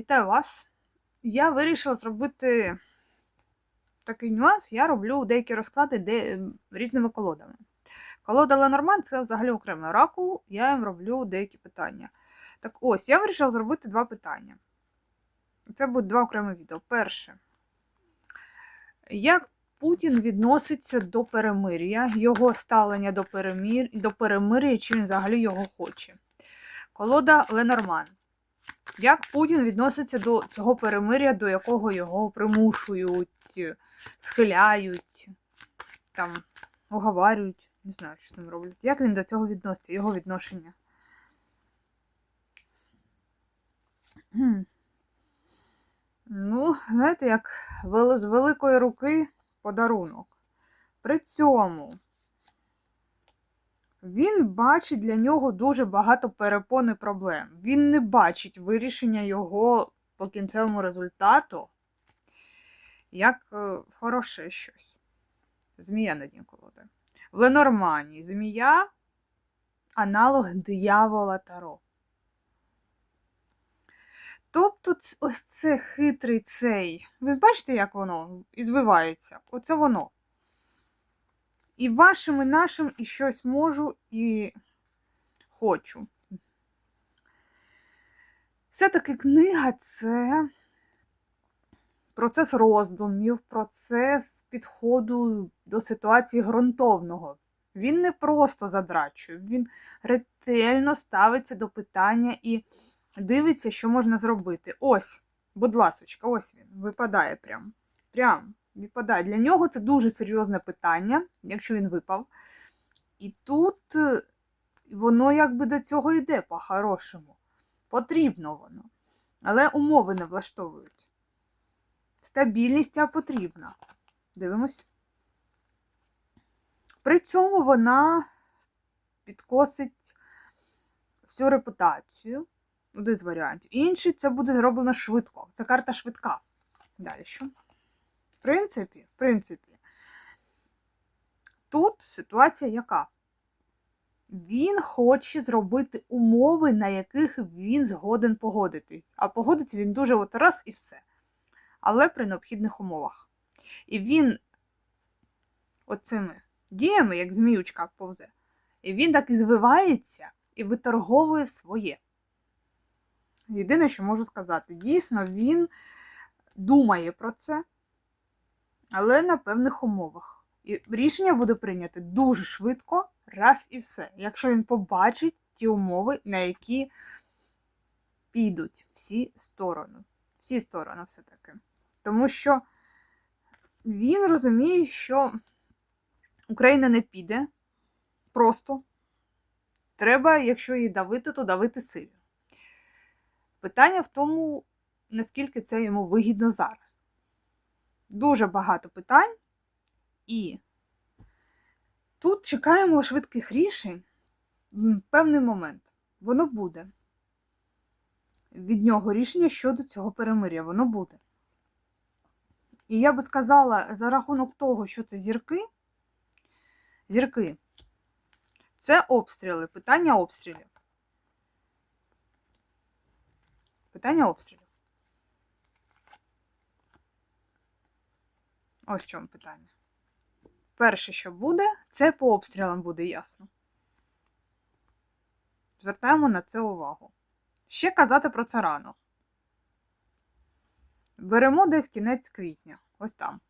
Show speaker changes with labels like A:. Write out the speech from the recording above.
A: Вітаю вас! Я вирішила зробити такий нюанс. Я роблю деякі розклади де... різними колодами. Колода Ленорман це взагалі окремий оракул, я їм роблю деякі питання. Так ось, я вирішила зробити два питання. Це будуть два окремі відео. Перше. Як Путін відноситься до перемир'я, його ставлення до, перемир... до перемир'я, чи він взагалі його хоче. Колода Ленорман. Як Путін відноситься до цього перемир'я, до якого його примушують, схиляють, там, оговарюють, не знаю, що з ним роблять. Як він до цього відноситься, його відношення? Ну, знаєте, як з великої руки подарунок. При цьому він бачить для нього дуже багато перепон і проблем. Він не бачить вирішення його по кінцевому результату як е, хороше щось. Змія на дні колоди. В Ленормані змія аналог диявола Таро. Тобто ось це хитрий цей. Ви бачите, як воно і звивається? Оце воно. І вашим, і нашим, і щось можу, і хочу. Все-таки книга це процес роздумів, процес підходу до ситуації ґрунтовного. Він не просто задрачує, він ретельно ставиться до питання і дивиться, що можна зробити. Ось, будь ласочка, ось він, випадає прям. Прям випадає. Для нього це дуже серйозне питання, якщо він випав. І тут е, воно якби до цього йде по-хорошому. Потрібно воно. Але умови не влаштовують. Стабільність ця потрібна. Дивимось. При цьому вона підкосить всю репутацію. Один з варіантів. Інший це буде зроблено швидко. Це карта швидка. Далі що? В принципі, в принципі, тут ситуація яка? Він хоче зробити умови, на яких він згоден погодитись. А погодиться він дуже от раз і все. Але при необхідних умовах. І він оцими діями, як зміючка повзе, і він так і звивається і виторговує своє. Єдине, що можу сказати, дійсно, він думає про це, але на певних умовах. І рішення буде прийняти дуже швидко, раз і все. Якщо він побачить ті умови, на які підуть всі сторони. Всі сторони все-таки. Тому що він розуміє, що Україна не піде просто. Треба, якщо її давити, то давити сильно. Питання в тому, наскільки це йому вигідно зараз. Дуже багато питань, і тут чекаємо швидких рішень в певний момент. Воно буде. Від нього рішення щодо цього перемир'я, воно буде. І я би сказала, за рахунок того, що це зірки, зірки, це обстріли, питання обстрілів. Питання обстрілів. Ось в чому питання. Перше, що буде, це по обстрілам буде ясно. Звертаємо на це увагу. Ще казати про це рано. Беремо десь кінець квітня. Ось там.